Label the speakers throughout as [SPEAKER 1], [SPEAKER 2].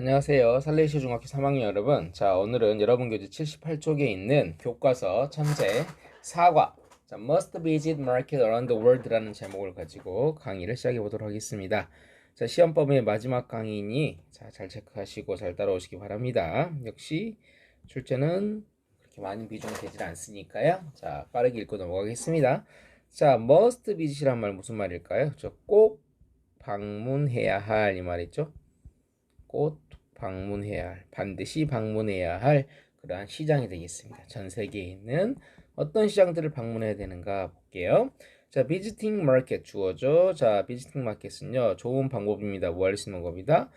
[SPEAKER 1] 안녕하세요. 살레이시 중학교 3학년 여러분. 자, 오늘은 여러분 교재 78쪽에 있는 교과서 천재 사과. 자, Must Visit Market Around the World라는 제목을 가지고 강의를 시작해 보도록 하겠습니다. 자, 시험법의 마지막 강의니 자, 잘 체크하시고 잘 따라오시기 바랍니다. 역시 출제는 그렇게 많은 비중이 되질 않으니까요. 자, 빠르게 읽고 넘어가겠습니다. 자, must visit이란 말 무슨 말일까요? 저 꼭 방문해야 할 이 말이죠. 꼭 방문해야 할, 반드시 방문해야 할 그러한 시장이 되겠습니다. 전 세계에 있는 어떤 시장들을 방문해야 되는가 볼게요. 자, visiting market 주어죠. 자, visiting market은요, 좋은 방법입니다. 뭐 할 수 있는 겁니다.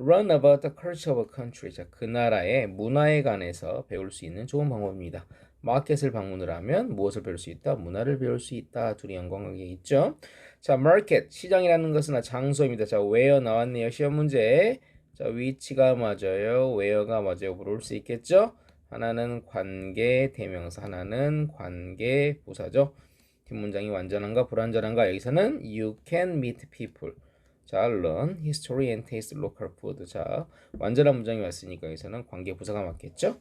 [SPEAKER 1] Learn about the culture of a country. 자, 그 나라의 문화에 관해서 배울 수 있는 좋은 방법입니다. 마켓을 방문을 하면 무엇을 배울 수 있다? 문화를 배울 수 있다. 둘이 연관관계 있죠. 자, market 시장이라는 것은 장소입니다. 자, where 나왔네요. 시험 문제. 자, 위치가 맞아요. where가 맞아요. 물어볼 수 있겠죠? 하나는 관계 대명사, 하나는 관계 부사죠. 뒷문장이 완전한가 불완전한가 여기서는 you can meet people. 자, learn history and taste local food. 자, 완전한 문장이 왔으니까 여기서는 관계 부사가 맞겠죠?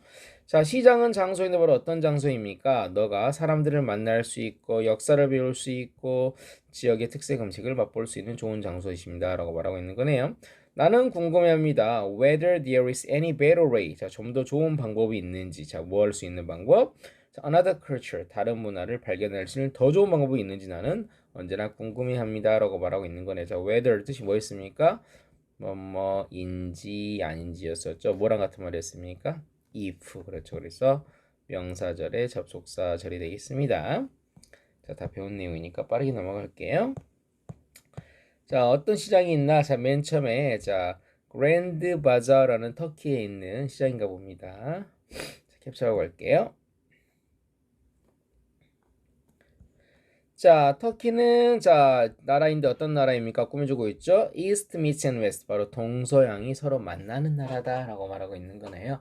[SPEAKER 1] 자, 시장은 장소인데 바로 어떤 장소입니까? 너가 사람들을 만날 수 있고 역사를 배울 수 있고 지역의 특색 음식을 맛볼 수 있는 좋은 장소이십니다. 라고 말하고 있는 거네요. 나는 궁금해합니다. Whether there is any better way. 자, 좀 더 좋은 방법이 있는지. 자, 뭐 할 수 있는 방법? 자, another culture. 다른 문화를 발견할 수 있는 더 좋은 방법이 있는지 나는 언제나 궁금해합니다. 라고 말하고 있는 거네. 자, whether 뜻이 뭐였습니까? 뭐, 뭐인지 아닌지였었죠. 뭐랑 같은 말이었습니까? if. 그렇죠. 그래서 명사절의 접속사 절이 되겠습니다. 자, 다 배운 내용이니까 빠르게 넘어갈게요. 자, 어떤 시장이 있나? 자, 맨 처음에 자, 그랜드 바자라는 터키에 있는 시장인가 봅니다. 자, 캡처하고 갈게요. 자, 터키는 자, 나라인데 어떤 나라입니까? 꾸며주고 있죠. East meets and West. 바로 동서양이 서로 만나는 나라다라고 말하고 있는 거네요.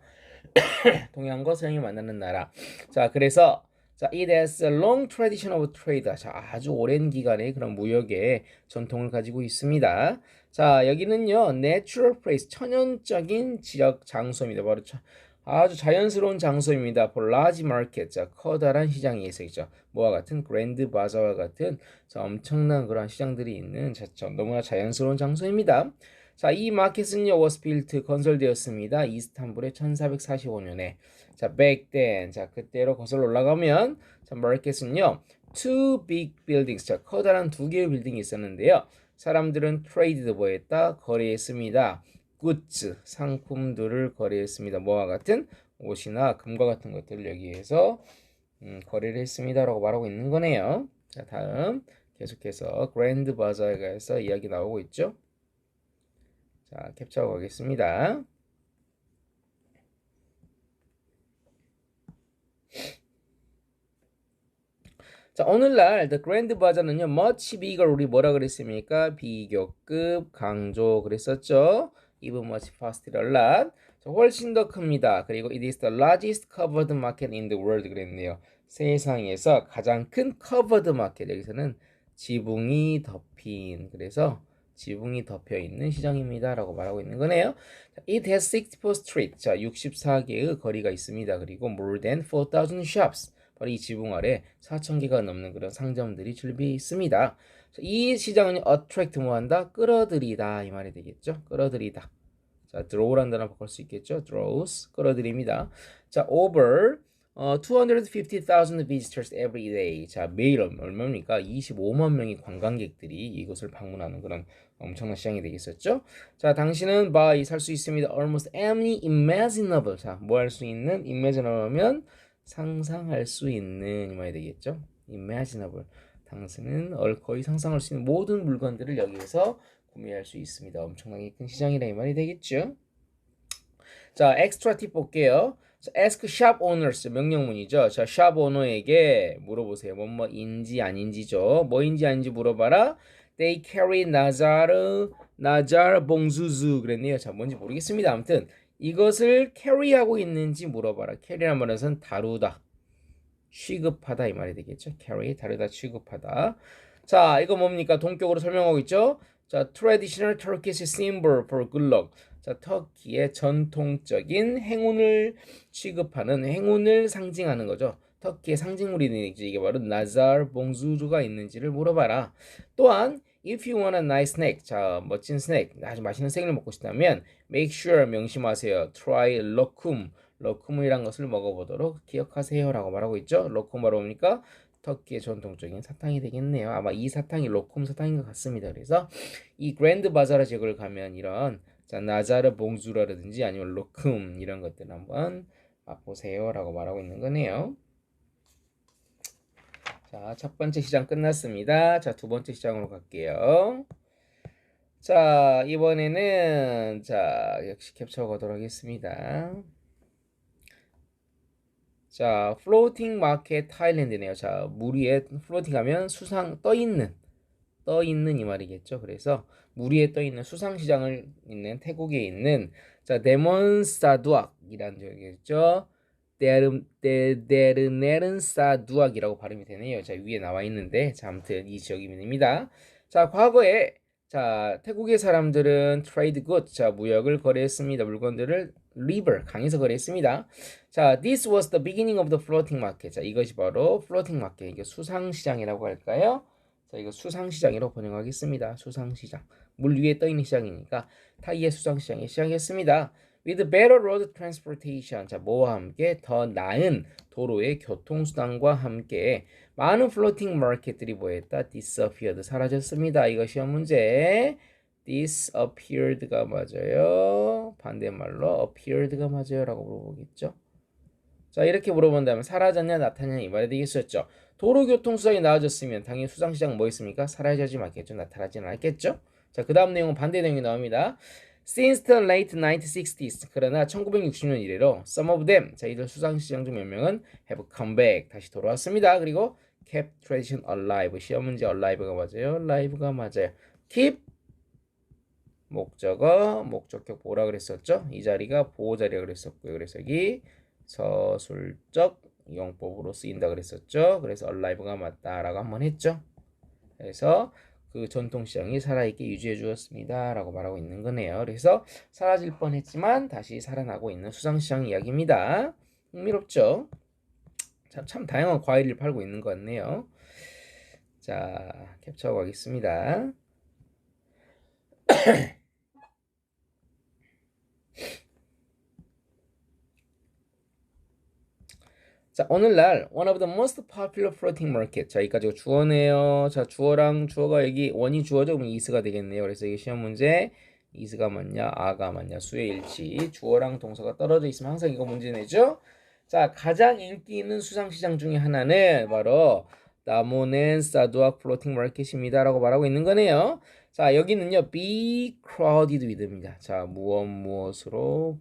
[SPEAKER 1] 동양과 서양이 만나는 나라. 자, 그래서 자, it has a long tradition of trade. 자, 아주 오랜 기간의 그런 무역의 전통을 가지고 있습니다. 자, 여기는요, natural place, 천연적인 지역 장소입니다. 바로 차, 아주 자연스러운 장소입니다. for large market, 자, 커다란 시장이 있어있죠. 뭐와 같은 그랜드 바자와 같은 자, 엄청난 그런 시장들이 있는 자, 자, 너무나 자연스러운 장소입니다. 자, 이 마켓은요, was built, 건설되었습니다. 이스탄불에 1445년에. 자, back then. 자, 그때로 거슬러 올라가면, 자, 마켓은요, two big buildings. 자, 커다란 두 개의 빌딩이 있었는데요. 사람들은 traded 뭐 했다? 거래했습니다. goods, 상품들을 거래했습니다. 뭐와 같은 옷이나 금과 같은 것들을 여기에서 음, 거래를 했습니다라고 말하고 있는 거네요. 자, 다음 계속해서 그랜드 바자에 가서 이야기 나오고 있죠. 자, 캡처하고 가겠습니다. 자, 오늘날 The Grand Bazaar는요, much bigger, 우리 뭐라 그랬습니까? 비교급, 강조 그랬었죠? Even much faster, a lot. 자, 훨씬 더 큽니다. 그리고 it is the largest covered market in the world 그랬네요. 세상에서 가장 큰 covered market, 여기서는 지붕이 덮인, 그래서 지붕이 덮여 있는 시장입니다. 라고 말하고 있는 거네요. It has 64 street. 자, 64개의 거리가 있습니다. 그리고 more than 4,000 shops. 바로 이 지붕 아래 4,000개가 넘는 그런 상점들이 준비해 있습니다. 이 시장은 attract 뭐 한다? 끌어들이다. 이 말이 되겠죠? 끌어들이다. 자, draw란 단어 바꿀 수 있겠죠? draws. 끌어들입니다. 자, over 어, 250,000 visitors every day. 자, 매일 얼마입니까? 25만 명의 관광객들이 이곳을 방문하는 그런 엄청난 시장이 되겠었죠. 자, 당신은 buy 살 수 있습니다. almost any imaginable. 자, 뭐 할 수 있는 imaginable 하면 상상할 수 있는 이 말이 되겠죠. imaginable. 당신은 거의 상상할 수 있는 모든 물건들을 여기에서 구매할 수 있습니다. 엄청나게 큰 시장이라 이 말이 되겠죠. 자, 엑스트라 팁 볼게요. 자, ask shop owners 명령문이죠. 자, shop owner에게 물어보세요. 뭐뭐인지 아닌지죠. 뭐인지 아닌지 물어봐라. They carry 나자르 나잘 봉수즈 그랬네요. 자, 뭔지 모르겠습니다. 아무튼 이것을 carry하고 있는지 물어봐라. carry란 말은 다루다, 취급하다 이 말이 되겠죠. carry 다루다, 취급하다. 자, 이거 뭡니까? 동격으로 설명하고 있죠. 자, traditional Turkish symbol for good luck. 자, 터키의 전통적인 행운을 취급하는 행운을 상징하는 거죠. 터키의 상징물인지 이게 바로 나잘 봉주주가 있는지를 물어봐라. 또한 if you want a nice snack, 자 멋진 스낵, 아주 맛있는 스낵을 먹고 싶다면 make sure 명심하세요. try lokum, lokum이란 것을 먹어보도록 기억하세요라고 말하고 있죠. lokum 바로 뭡니까? 터키의 전통적인 사탕이 되겠네요. 아마 이 사탕이 로콤 사탕인 것 같습니다. 그래서 이 그랜드 바자라 지역을 가면 이런 자 나자르 봉주라든지 아니면 로쿰 이런 것들 한번 맛보세요라고 말하고 있는 거네요. 자, 첫 번째 시장 끝났습니다. 자, 두 번째 시장으로 갈게요. 자, 이번에는 자, 역시 캡처 가도록 하겠습니다. 자, 플로팅 마켓 타일랜드네요. 자, 물 위에 플로팅 하면 수상 떠 있는 떠 있는 이 말이겠죠. 그래서 물 위에 떠 있는 수상 시장을 있는 태국에 있는 자, 데몬사두악이라는 지역이겠죠. 데르 데르네른 사두악이라고 발음이 되네요. 자, 위에 나와 있는데 자, 아무튼 이 지역입니다. 자, 과거에 자, 태국의 사람들은 트레이드 굿, 자, 무역을 거래했습니다. 물건들을 river, 강에서 거래했습니다. 자, this was the beginning of the floating market. 자, 이것이 바로 floating market, 이게 수상시장이라고 할까요? 자, 이거 수상시장이라고 번역하겠습니다. 수상시장. 물 위에 떠있는 시장이니까 타이의 수상시장이 시작했습니다. With better road transportation. 자, 뭐와 함께 더 나은 도로의 교통수단과 함께 많은 플로팅 마켓들이 뭐했다? disappeared. 사라졌습니다. 이거 시험 문제. disappeared가 맞아요. 반대말로 appeared가 맞아요. 라고 물어보겠죠. 자, 이렇게 물어본다면 사라졌냐 나타났냐 이 말이 되겠었죠. 도로교통수단이 나아졌으면 당연히 수상시장 뭐 있습니까? 사라지지 않겠죠. 나타나지는 않겠죠. 자, 그 다음 내용은 반대 내용이 나옵니다. Since the late 1960s, 그러나 1960년 이래로 some of them, 자 이들 수상시장 중 몇 명은 have come back, 다시 돌아왔습니다. 그리고 kept tradition alive, 시험 문제 alive가 맞아요. alive가 맞아요. keep 목적어, 목적격 보라 그랬었죠. 이 자리가 보호 자리가 그랬었고요. 그래서 여기 서술적 용법으로 쓰인다 그랬었죠. 그래서 alive가 맞다라고 한번 했죠. 그래서 그 전통시장이 살아있게 유지해 주었습니다. 라고 말하고 있는 거네요. 그래서 사라질 뻔 했지만 다시 살아나고 있는 수상시장 이야기입니다. 흥미롭죠? 참, 참 다양한 과일을 팔고 있는 것 같네요. 자, 캡처하고 가겠습니다. 자, 오늘날 one of the most popular floating market. 자, 여기까지 주어네요. 자, 주어랑 주어가 여기 원이 주어져 그러면 이스가 되겠네요. 그래서 이게 시험 문제 이스가 맞냐, 아가 맞냐, 수의 일치. 주어랑 동사가 떨어져 있으면 항상 이거 문제 내죠. 자, 가장 인기 있는 수상 시장 중에 하나는 바로 나모넨 사두악 플로팅 마켓입니다라고 말하고 있는 거네요. 자, 여기는요. be crowded with입니다. 자, 무엇 무엇으로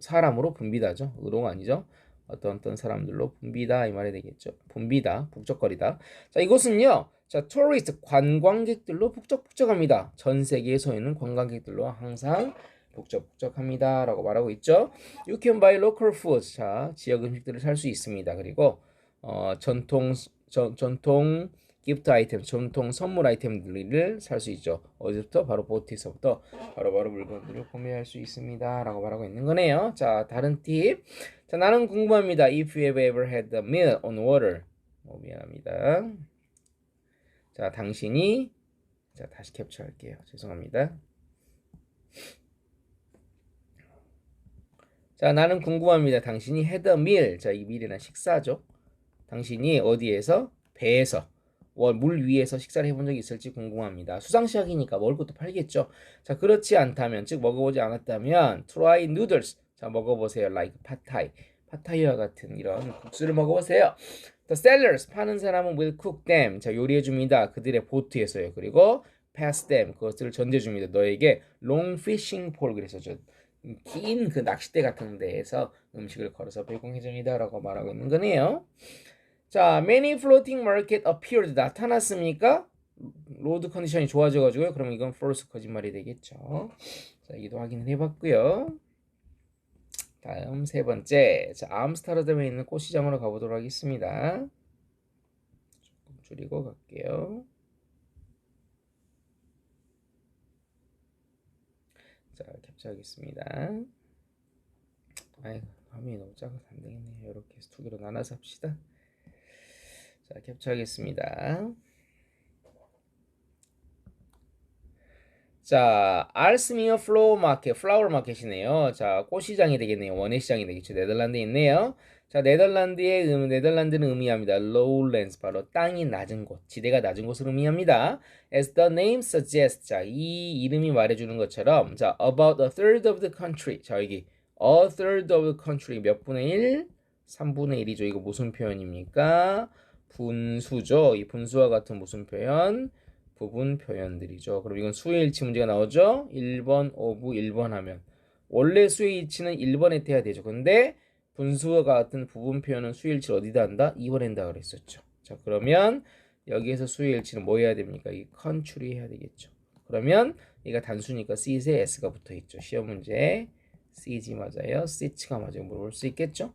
[SPEAKER 1] 사람으로 붐비다죠. 의도가 아니죠. 어떤 어떤 사람들로 붐비다 이 말이 되겠죠. 붐비다, 북적거리다. 자, 이곳은요. 자, 토리스트 관광객들로 북적북적합니다. 전 세계에 서 있는 관광객들로 항상 북적북적합니다라고 말하고 있죠. You can buy local foods. 자, 지역 음식들을 살 수 있습니다. 그리고 어, 전통 전, 전통 기프트 아이템, 전통 선물 아이템들을 살 수 있죠. 어디서부터? 바로 보트에서부터 바로바로 바로 물건들을 구매할 수 있습니다. 라고 말하고 있는 거네요. 자, 다른 팁. 자, 나는 궁금합니다. If you have ever had a meal on water. 어, 미안합니다. 자, 당신이 자, 다시 캡처할게요. 죄송합니다. 자, 나는 궁금합니다. 당신이 had a meal. 자, 이 meal이란 식사죠. 당신이 어디에서? 배에서. 물 위에서 식사를 해본 적이 있을지 궁금합니다. 수상시장이니까 먹을 것도 팔겠죠. 자, 그렇지 않다면, 즉 먹어보지 않았다면, try noodles. 자, 먹어보세요. like 팟타이. 팟타이와 같은 이런 국수를 먹어보세요. The sellers, 파는 사람은 will cook them. 자, 요리해 줍니다. 그들의 보트에서요. 그리고 pass them. 그것을 전해줍니다. 너에게 long fishing pole. 그래서 긴 그 낚싯대 같은 데에서 음식을 걸어서 배송해줍니다. 라고 말하고 있는 거네요. 자, many floating market appeared 나타났습니까? 로드 컨디션이 좋아져가지고요. 그럼 이건 false 거짓말이 되겠죠. 자, 여기도 확인을 해봤고요. 다음 세 번째, 자, 암스타르담에 있는 꽃시장으로 가보도록 하겠습니다. 조금 줄이고 갈게요. 자, 캡처하겠습니다. 아이고, 화면이 너무 작아서 안 되겠네요. 이렇게 두 개로 나눠서 합시다. 자, 캡처하겠습니다. 자, 알스미어 플로우 마켓, 플라워 마켓이네요. 자, 꽃시장이 되겠네요. 원예 시장이 되겠죠. 네덜란드에 있네요. 자, 네덜란드의 음, 네덜란드는 의미합니다. lowlands, 바로 땅이 낮은 곳, 지대가 낮은 곳을 의미합니다. As the name suggests, 자, 이 이름이 말해주는 것처럼, 자, about a third of the country, 자, 여기 a third of the country 몇 분의 1? 3분의 1이죠. 이거 무슨 표현입니까? 분수죠. 이 분수와 같은 무슨 표현? 부분 표현들이죠. 그럼 이건 수의 일치 문제가 나오죠. 1번, 5부, 1번 하면 원래 수의 일치는 1번에 돼야 되죠. 근데 분수와 같은 부분 표현은 수의 일치를 어디다 한다? 2번에 한다 그랬었죠. 자, 그러면 여기에서 수의 일치는 뭐 해야 됩니까? 이 컨츄리 해야 되겠죠. 그러면 얘가 단수니까 C에 S가 붙어 있죠. 시험 문제 CG 맞아요. C가 맞아요. 물어볼 수 있겠죠.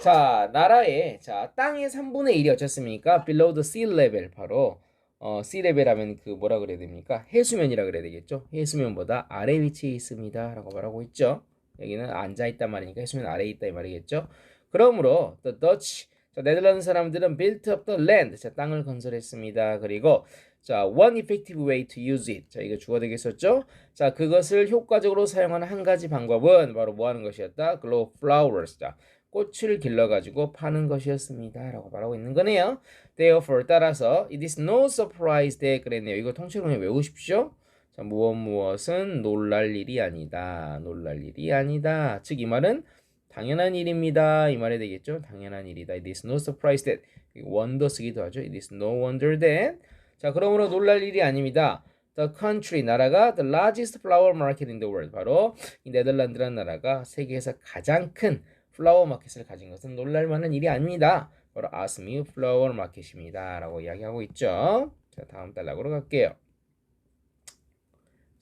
[SPEAKER 1] 자, 나라의 자, 땅의 3분의 1이 어쨌습니까? below the sea level 바로 어, C레벨 하면 그 뭐라 그래야 됩니까? 해수면이라 그래야 되겠죠? 해수면보다 아래 위치에 있습니다. 라고 말하고 있죠. 여기는 앉아있단 말이니까 해수면 아래에 있다 이 말이겠죠? 그러므로 the Dutch 자, 네덜란드 사람들은 built up the land 자, 땅을 건설했습니다. 그리고 자, one effective way to use it. 자, 이거 주어 되겠었죠? 자, 그것을 효과적으로 사용하는 한 가지 방법은 바로 뭐 하는 것이었다? grow flowers. 자, 꽃을 길러가지고 파는 것이었습니다. 라고 말하고 있는 거네요. Therefore, 따라서 it is no surprise that 그랬네요. 이거 통째로 그냥 외우십시오. 자, 무엇 무엇은 놀랄 일이 아니다. 놀랄 일이 아니다. 즉, 이 말은 당연한 일입니다. 이 말이 되겠죠? 당연한 일이다. It is no surprise that. wonder 쓰기도 하죠. It is no wonder that. 자, 그러므로 놀랄 일이 아닙니다. The country, 나라가 the largest flower market in the world. 바로 이 네덜란드라는 나라가 세계에서 가장 큰 플라워 마켓을 가진 것은 놀랄 만한 일이 아닙니다. 바로 아스미 플라워 마켓입니다. 라고 이야기하고 있죠. 자, 다음 단락으로 갈게요.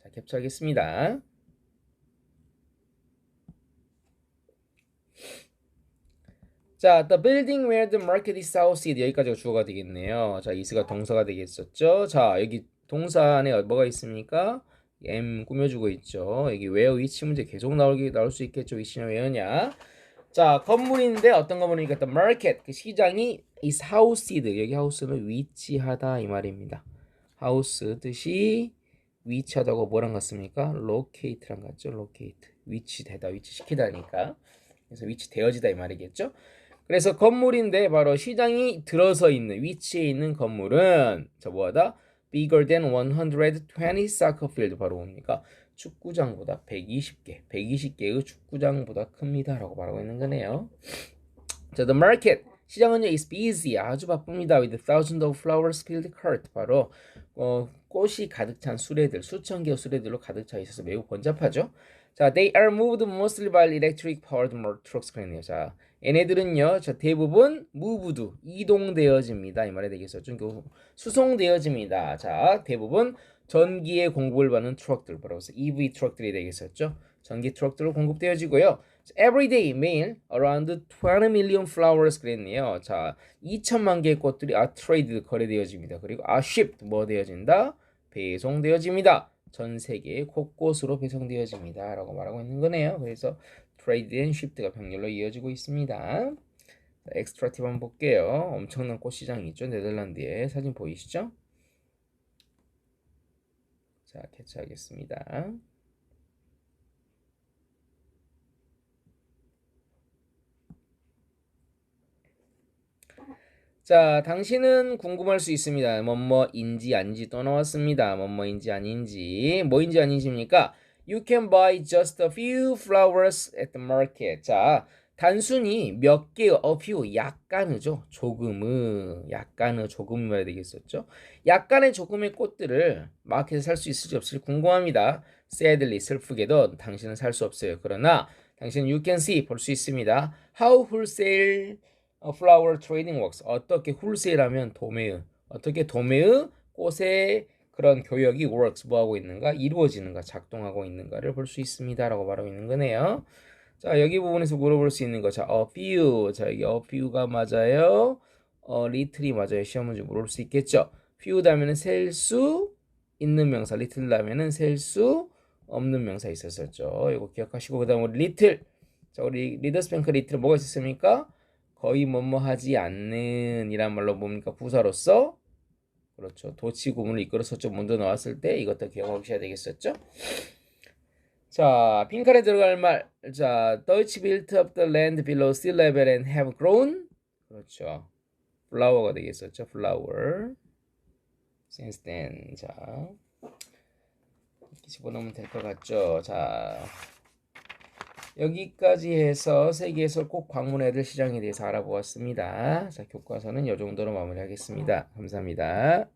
[SPEAKER 1] 자, 캡처하겠습니다. 자, the building where the market is housed 여기까지가 주어가 되겠네요. 자, is가 동사가 되겠었죠. 자, 여기 동사 안에 뭐가 있습니까? M 꾸며주고 있죠. 여기 where 위치 문제 계속 나오기 나올 수 있겠죠. 위치냐 where냐. 자, 건물인데 어떤 건물입니까? The market, 그 시장이 is housed. 여기 house는 위치하다 이 말입니다. house 뜻이 위치하다고 뭐랑 같습니까? locate랑 같죠. locate. 위치되다, 위치시키다니까. 그래서 위치되어지다 이 말이겠죠. 그래서 건물인데 바로 시장이 들어서 있는 위치에 있는 건물은 저 뭐하다? bigger than 120 soccer field 바로 뭡니까? 축구장보다 120개, 120개의 축구장보다 큽니다. 라고 말하고 있는 거네요. 자, the market. 시장은요, is busy. 아주 바쁩니다. with thousands of flowers filled cart. 바로, 어, 꽃이 가득 찬 수레들, 수천 개의 수레들로 가득 차 있어서 매우 번잡하죠. 자, they are moved mostly by electric powered trucks. 그랬네요. 자, 얘네들은요, 자, 대부분 moved, 이동되어집니다. 이 말이 되겠었죠. 수송되어집니다. 자, 대부분 전기에 공급을 받는 트럭들, 바로 EV 트럭들이 되겠었죠. 전기 트럭들로 공급되어지고요. Every day, 매일 around 20 million flowers 그랬네요. 자, 2천만 개의 꽃들이 are traded 거래되어집니다. 그리고 are shipped 뭐 되어진다? 배송되어집니다. 전 세계 곳곳으로 배송되어집니다. 라고 말하고 있는 거네요. 그래서 traded and shipped가 병렬로 이어지고 있습니다. 엑스트라 팁 한번 볼게요. 엄청난 꽃시장이 있죠. 네덜란드에 사진 보이시죠? 자, 캐치하겠습니다. 자, 당신은 궁금할 수 있습니다. 뭐뭐인지 아닌지 또 나왔습니다. 뭐뭐인지 아닌지. 뭐인지 아닌지입니까? You can buy just a few flowers at the market. 자, 단순히 몇 개의 few 약간의죠. 조금의 약간의 조금 말야 되겠었죠. 약간의 조금의 꽃들을 마켓에 살 수 있을지 없을지 궁금합니다. sadly 슬프게도 당신은 살 수 없어요. 그러나 당신은 you can see 볼 수 있습니다. How wholesale flower trading works. 어떻게 wholesale하면 도매의 어떻게 도매의 꽃의 그런 교역이 works 뭐 하고 있는가 이루어지는가 작동하고 있는가를 볼 수 있습니다 라고 말하고 있는 거네요. 자, 여기 부분에서 물어볼 수 있는 거. 자, a few. 자, 여기 a few가 맞아요. 어, little이 맞아요. 시험 문제 물어볼 수 있겠죠. few 다음에는 셀 수 있는 명사. little 다음에는 셀 수 없는 명사 있었었죠. 이거 기억하시고 그다음 우리 리틀. 자, 우리 리더스 뱅크 리틀 뭐가 있었습니까? 거의 뭐뭐 하지 않는 이란 말로 뭡니까? 부사로서 그렇죠. 도치 구문을 이끌어서 좀 먼저 나왔을 때 이것도 기억하셔야 되겠었죠? 자, 빈칸에 들어갈 말. 자, Deutsch built up the land below sea level and have grown. 그렇죠. flower가 되겠었죠. flower. since then. 자. 이렇게 집어넣으면 될 것 같죠. 자. 여기까지 해서 세계에서 꼭 방문해야 될 시장에 대해서 알아보았습니다. 자, 교과서는 이 정도로 마무리하겠습니다. 감사합니다.